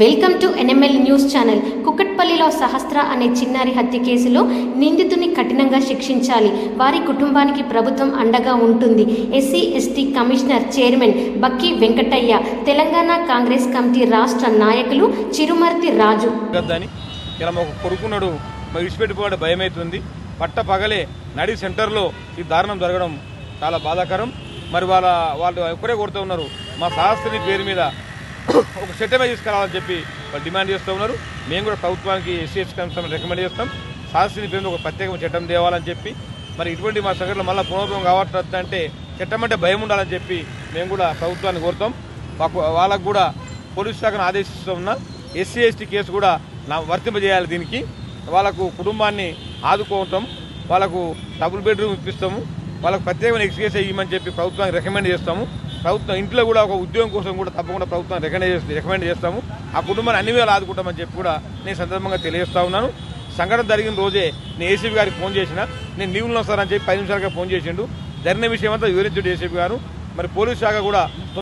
Welcome to NML news channel. కుక్కట్పల్లిలో Sahasra అనే చిన్నారి హత్య కేసులో నిందితుని కఠినంగా శిక్షించాలి. వారి కుటుంబానికి ప్రభుత్వం అండగా ఉంటుంది. SC ST commissioner chairman Bakki Venkataiah Telangana Congress committee రాష్ట్ర నాయకులు చిరుమర్తి రాజు. వద్దని ఇలా ఒక కొడుకున్నాడు. విడిచిపెట్టిపోవడం భయమవుతుంది పట్ట పగలే నడి సెంటర్లో ఈ దారుణం జరగడం చాలా బాధాకరం. మరి వాళ్ళ వాళ్ళు ఒకరే కొడుతూ ఉన్నారు. మా సహస్రి పేరు మీద ఒక సెటిల్మెంట్ తీసుకురావాలని చెప్పి వాళ్ళు డిమాండ్ చేస్తూ ఉన్నారు. మేము కూడా ప్రభుత్వానికి ఎస్సీఎస్ కమిషన్ రికమెండ్ చేస్తాం. సహస్త్రి పేరు ఒక ప్రత్యేకమైన చట్టం తేవాలని చెప్పి మరి ఇటువంటి మా సంఘటనలు మళ్ళీ పునరుద్ధం కావట్లేదు అంటే చట్టం అంటే భయం ఉండాలని చెప్పి మేము కూడా ప్రభుత్వాన్ని కోరుతాం. మాకు వాళ్ళకు కూడా పోలీస్ శాఖను ఆదేశిస్తూ ఉన్నా ఎస్సీ ఎస్టీ కేసు కూడా నా వర్తింపజేయాలి దీనికి. వాళ్ళకు కుటుంబాన్ని ఆదుకోవటం వాళ్ళకు డబుల్ బెడ్రూమ్ ఇప్పిస్తాము. వాళ్ళకు ప్రత్యేకమైన ఎక్స్కేస్ ఇవ్వమని చెప్పి ప్రభుత్వానికి రికమెండ్ చేస్తాము. ప్రభుత్వం ఇంట్లో కూడా ఒక ఉద్యోగం కోసం కూడా తప్పకుండా ప్రభుత్వం రికమెండ్ చేస్తే రికమెండ్ చేస్తాము. ఆ కుటుంబాన్ని అన్ని వేళ ఆదుకుంటామని చెప్పి కూడా నేను సందర్భంగా తెలియజేస్తా ఉన్నాను. సంఘటన జరిగిన రోజే నేను ఏసీబీ గారికి ఫోన్ చేసిన. నేను లీవ్లో వస్తానని చెప్పి పది నిమిషాలుగా ఫోన్ చేసిండు. జరిగిన విషయం అంతా వివరించాడు ఏసీబీ గారు. మరి పోలీస్ శాఖ కూడా